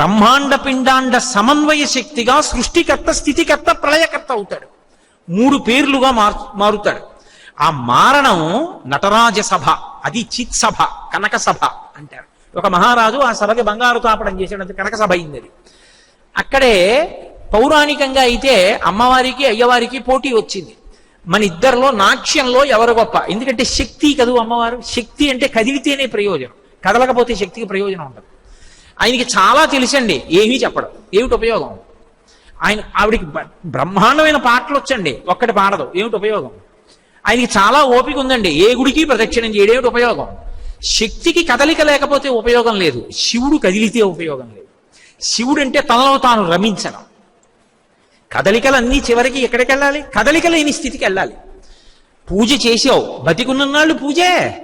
బ్రహ్మాండ పిండాండ సమన్వయ శక్తిగా సృష్టికర్త స్థితికర్త ప్రళయకర్త అవుతాడు. మూడు పేర్లుగా మారు మారుతాడు. ఆ మారణం నటరాజ సభ అది చిత్ సభ కనక సభ అంటారు. ఒక మహారాజు ఆ సభకి బంగారు తాపడం చేసేటంత కనక సభ అయింది అది. అక్కడే పౌరాణికంగా అయితే అమ్మవారికి అయ్యవారికి పోటీ వచ్చింది. మన ఇద్దరిలో నాట్యంలో ఎవరు గొప్ప? ఎందుకంటే శక్తి కదూ అమ్మవారు? శక్తి అంటే కదిలితేనే ప్రయోజనం. కదలకపోతే శక్తికి ప్రయోజనం ఉండదు. ఆయనకి చాలా తెలుసండి ఏమీ చెప్పడం. ఏమిటి ఉపయోగం? ఆయన ఆవిడికి బ్రహ్మాండమైన పాటలు వచ్చండి ఒక్కటి పాడదు. ఏమిటి ఉపయోగం? ఆయనకి చాలా ఓపిక ఉందండి ఏ గుడికి ప్రదక్షిణం చేయడం ఏమిటి ఉపయోగం? శక్తికి కదలిక లేకపోతే ఉపయోగం లేదు శివుడు కదిలితే ఉపయోగం లేదు. శివుడు అంటే తనలో తాను రమించడం. కదలికలన్నీ చివరికి ఎక్కడికి వెళ్ళాలి కదలిక లేని స్థితికి వెళ్ళాలి. పూజ చేసావు బతికున్ననాళ్ళు పూజే.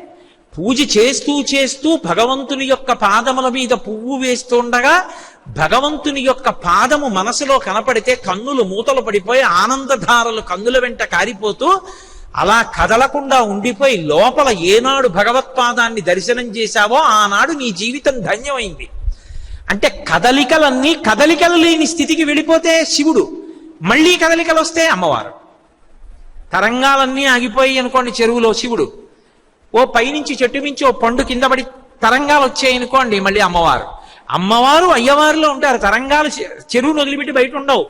పూజ చేస్తూ చేస్తూ భగవంతుని యొక్క పాదముల మీద పువ్వు వేస్తుండగా భగవంతుని యొక్క పాదము మనసులో కనపడితే కన్నులు మూతలు పడిపోయి ఆనందధారలు కన్నుల వెంట కారిపోతూ అలా కదలకుండా ఉండిపోయి లోపల ఏనాడు భగవత్పాదాన్ని దర్శనం చేశావో ఆనాడు నీ జీవితం ధన్యమైంది. అంటే కదలికలన్నీ కదలికలు లేని స్థితికి వెళ్ళిపోతే శివుడు మళ్ళీ కదలికలు వస్తే అమ్మవారు. తరంగాలన్నీ ఆగిపోయి అనుకోండి చెరువులో శివుడు. ఓ పైనుంచి చెట్టు మించి ఓ పండు కింద పడి తరంగాలు వచ్చాయనుకోండి మళ్ళీ అమ్మవారు. అమ్మవారు అయ్యవారిలో ఉంటారు. తరంగాలు చెరువును వదిలిపెట్టి బయట ఉండవు.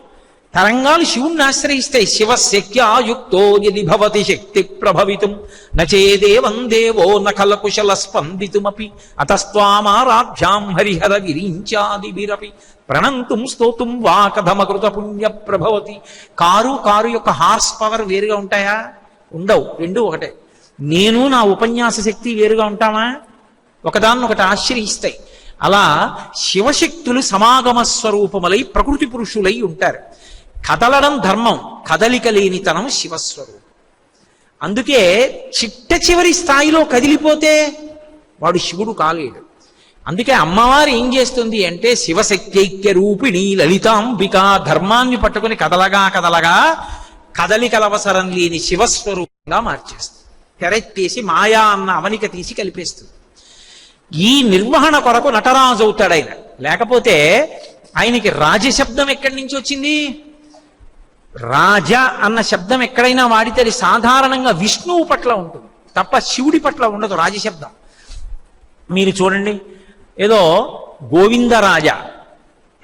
తరంగాలు శివుణ్ణి ఆశ్రయిస్తాయి. శివ శక్యాయుక్తో యది భవతి శక్తి ప్రభవితం. నచేదేవం దేవో నఖల కుశల స్పందితుమపి. అతస్వామారాభ్యాం హరిహర విరించాదిభిరపి. ప్రణంతుం స్తోతుం వా కథమకృత పుణ్య ప్రభవతి. కారు కారు యొక్క హార్స్ పవర్ వేరుగా ఉంటాయా? ఉండవు. రెండు ఒకటే. నేను నా ఉపన్యాస శక్తి వేరుగా ఉంటామా? ఒకదాన్ని ఒకటి ఆశ్రయిస్తాయి. అలా శివశక్తులు సమాగమ స్వరూపములై ప్రకృతి పురుషులై ఉంటారు. కదలడం ధర్మం కదలిక లేనితనం శివస్వరూపం. అందుకే చిట్ట చివరి స్థాయిలో కదిలిపోతే వాడు శివుడు కాలేడు. అందుకే అమ్మవారు ఏం చేస్తుంది అంటే శివశక్తైక్య రూపిణి లలితాంబిక ధర్మాన్ని పట్టుకుని కదలగా కదలగా కదలికల అవసరం లేని శివస్వరూపంగా మార్చేస్తుంది. తెరెత్తేసి మాయా అన్న అవనిక తీసి కలిపేస్తుంది. ఈ నిర్వహణ కొరకు నటరాజు అవుతాడు ఆయన. లేకపోతే ఆయనకి రాజశబ్దం ఎక్కడి నుంచి వచ్చింది? రాజ అన్న శబ్దం ఎక్కడైనా వాడితే అది సాధారణంగా విష్ణువు పట్ల ఉంటుంది. తప్ప శివుడి పట్ల ఉండదు రాజశబ్దం మీరు చూడండి. ఏదో గోవిందరాజ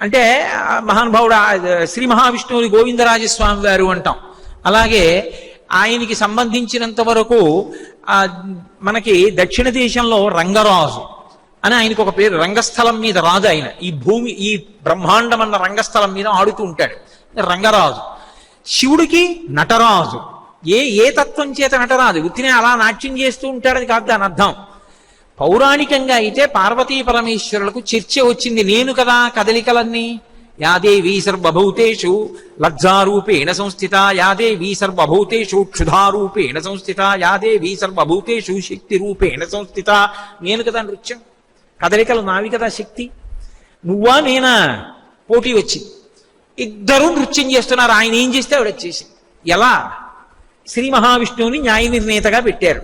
అంటే మహానుభావుడు శ్రీ మహావిష్ణువుని గోవిందరాజస్వామి వారు అంటాం. అలాగే ఆయనకి సంబంధించినంత వరకు మనకి దక్షిణ దేశంలో రంగరాజు అని ఆయనకు ఒక పేరు రంగస్థలం మీద రాజు ఆయన. ఈ భూమి ఈ బ్రహ్మాండం అన్న రంగస్థలం మీద ఆడుతూ ఉంటాడు. రంగరాజు. శివుడికి నటరాజు. ఏ ఏ తత్వం చేత నటరాజు? ఉత్తినే అలా నాట్యం చేస్తూ ఉంటాడని కాదు దాని అర్థం. పౌరాణికంగా అయితే పార్వతీ పరమేశ్వరులకు చర్చ వచ్చింది. నేను కదా కదలికలన్నీ. యాదేవీ సర్వభూతేషు లజ్జారూపేణ సంస్థిత యాదేవీ సర్వభూతేషు క్షుధారూపేణ సంస్థిత యాదేవీ సర్వభూతేషు శక్తి రూపేణ సంస్థిత. నేను కదా నృత్యం కదలికలు నావి కదా శక్తి. నువ్వా నేనా? పోటీ వచ్చింది ఇద్దరూ నృత్యం చేస్తున్నారు ఆయన ఏం చేస్తే ఆవిడ వచ్చేసి ఎలా? శ్రీ మహావిష్ణువుని న్యాయ నిర్ణేతగా పెట్టారు.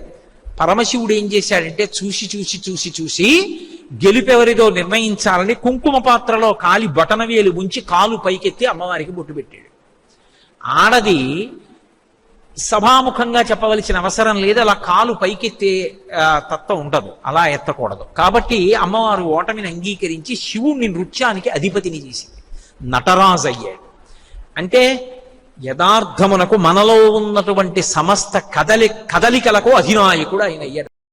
పరమశివుడు ఏం చేశాడంటే చూసి చూసి చూసి చూసి గెలుపెవరిదో నిర్ణయించాలని కుంకుమ పాత్రలో కాలి బొటనవేలు ఉంచి కాలు పైకెత్తి అమ్మవారికి బొట్టు పెట్టాడు. ఆడది సభాముఖంగా చెప్పవలసిన అవసరం లేదు అలా కాలు పైకెత్తే తత్వం ఉండదు అలా ఎత్తకూడదు. కాబట్టి అమ్మవారు ఓటమిని అంగీకరించి శివుణ్ణి నృత్యానికి అధిపతిని చేసింది. నటరాజు అయ్యాడు. అంటే యథార్థమునకు మనలో ఉన్నటువంటి సమస్త కదలి కదలికలకు అధినాయకుడు ఆయన అయ్యాడు.